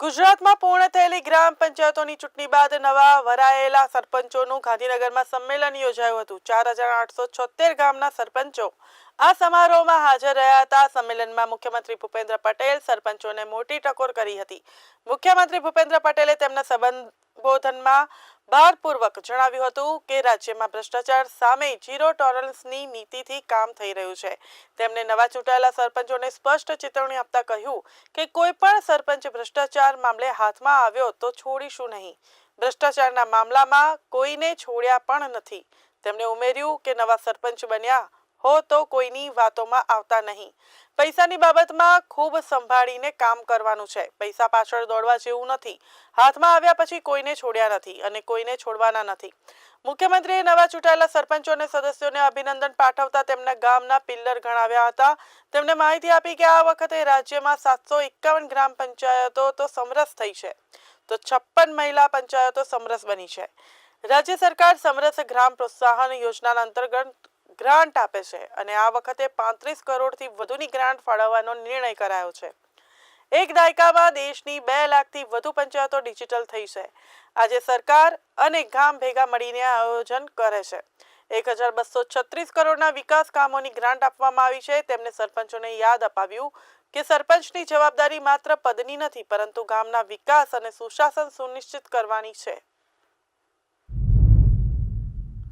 ગુજરાતમાં પૂર્ણ થયેલી ગ્રામ પંચાયતોની ચૂંટણી બાદ નવા વરાયેલા સરપંચોનું ગાંધીનગરમાં સંમેલન યોજાયું હતું. ચાર હજાર આઠસો છોતેર ગામના સરપંચો આ સમારોહમાં હાજર રહ્યા હતા. સંમેલનમાં મુખ્યમંત્રી ભૂપેન્દ્ર પટેલ સરપંચોને મોટી ટકોર કરી હતી. મુખ્યમંત્રી ભૂપેન્દ્ર પટેલે તેમના સંબોધનમાં ભારપૂર્વક જણાવ્યું હતું કે રાજ્યમાં ભ્રષ્ટાચાર સામે ઝીરો ટોલરન્સની નીતિથી કામ થઈ રહ્યું છે. તેમણે નવા ચૂંટાયેલા સરપંચોને સ્પષ્ટ ચેતવણી આપતા કહ્યું કે કોઈ પણ સરપંચ ભ્રષ્ટાચાર મામલે હાથમાં આવ્યો તો છોડીશું નહીં. ભ્રષ્ટાચારના મામલામાં કોઈને છોડ્યા પણ નથી. તેમણે ઉમેર્યું કે નવા સરપંચ બન્યા હો તો કોઈની વાતોમાં આવતા નહીં. પૈસાની બાબતમાં ખૂબ સંભાળીને કામ કરવાનું છે. પૈસા પાછળ દોડવા જેવું નથી. હાથમાં આવ્યા પછી કોઈને છોડ્યા નથી અને કોઈને છોડવાના નથી. મુખ્યમંત્રીએ નવા ચૂંટાયેલા સરપંચો અને સદસ્યોને અભિનંદન પાઠવતા તેમના ગામના પિલ્લર ગણાવ્યા હતા. તેમણે માહિતી આપી કે આ વખતે રાજ્યમાં સાતસો એકાવન ગ્રામ પંચાયતો તો સમરસ થઈ છે. તો છપ્પન મહિલા પંચાયતો સમરસ બની છે. રાજ્ય સરકાર સમરસ ગ્રામ પ્રોત્સાહન યોજનાના અંતર્ગત ગ્રાન્ટ આપે છે અને આ વખતે પાંત્રીસ કરોડથી વધુની ગ્રાન્ટ ફાળવવાનો નિર્ણય કરાયો છે. એક દાયકામાં દેશની બે લાખથી વધુ પંચાયતો ડિજિટલ થઈ છે. આજે સરકાર અને ગામ ભેગા મળીને આયોજન કરે છે. એક હજાર બસો છત્રીસ કરોડના વિકાસ કામોની ગ્રાન્ટ આપવામાં આવી છે. તેમણે સરપંચોને યાદ અપાવ્યું કે સરપંચની જવાબદારી માત્ર પદની નથી, પરંતુ ગામના વિકાસ અને સુશાસન સુનિશ્ચિત કરવાની છે.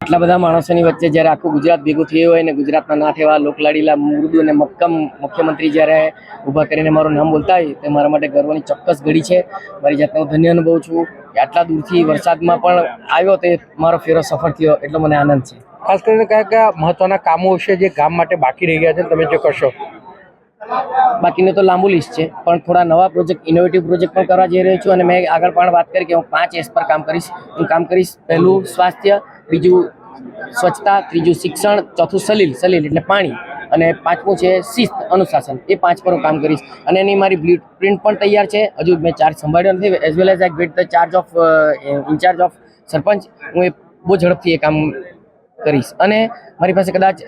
આટલા બધા માણસોની વચ્ચે જ્યારે આખું ગુજરાત ભેગું થયું હોય ને ગુજરાતના નાથ એવા લોકલાડીલા મૃદુ અને મક્કમ મુખ્યમંત્રી જ્યારે ઊભા કરીને મારું નામ બોલતા હોય તે મારા માટે ગર્વની ચોક્કસ ઘડી છે. મારી જાતને હું ધન્ય અનુભવું છું. કે આટલા દૂરથી વરસાદમાં પણ આવ્યો તે મારો ફેરો સફળ થયો એટલો મને આનંદ છે. ખાસ કરીને કયા કયા મહત્વના કામો હશે જે ગામ માટે બાકી રહી ગયા છે તમે જે કરશો? બાકીનું તો લાંબુ લિસ્ટ છે પણ થોડા નવા પ્રોજેક્ટ ઇનોવેટિવ પ્રોજેક્ટ પણ કરવા જઈ રહ્યો છું અને મેં આગળ પણ વાત કરી કે હું પાંચ એસ પર કામ કરીશ. હું કામ કરીશ પહેલું સ્વાસ્થ્ય બીજું સ્વચ્છતા, ત્રીજું શિક્ષણ, ચોથું સલીલ સલીલ એટલે પાણી. અને પાંચમું છે શિસ્ત, અનુશાસન. એ પાંચ પર હું કામ કરીશ. અને એની મારી બ્લુ પ્રિન્ટ પણ તૈયાર છે. હજુ મેં ચાર્જ સંભાળ્યો નથી. As well as I get the charge of incharge of sarpanch, હું એ બહુ ઝડપથી એ કામ કરીશ. અને મારી પાસે કદાચ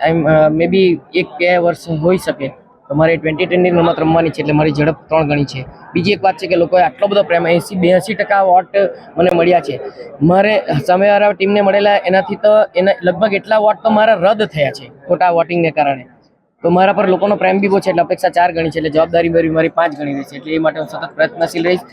મે બી એક બે વર્ષ હોઈ શકે. તો મારે ટ્વેન્ટી ટેનની રમત રમવાની છે એટલે મારી ઝડપ ત્રણ ગણી છે. બીજી એક વાત છે કે લોકોએ આટલો બધો પ્રેમ, એંસી બ્યાસી ટકા વોટ મને મળ્યા છે. મારે સામેવાળા ટીમને મળેલા એનાથી તો એના લગભગ એટલા વોટ તો મારા રદ થયા છે, ખોટા વોટિંગને કારણે. તો મારા પર લોકોનો પ્રેમ બી બહુ છે એટલે અપેક્ષા ચાર ગણી છે એટલે જવાબદારી મારી મારી પાંચ ગણી રહી છે એટલે એ માટે હું સતત પ્રયત્નશીલ રહીશ.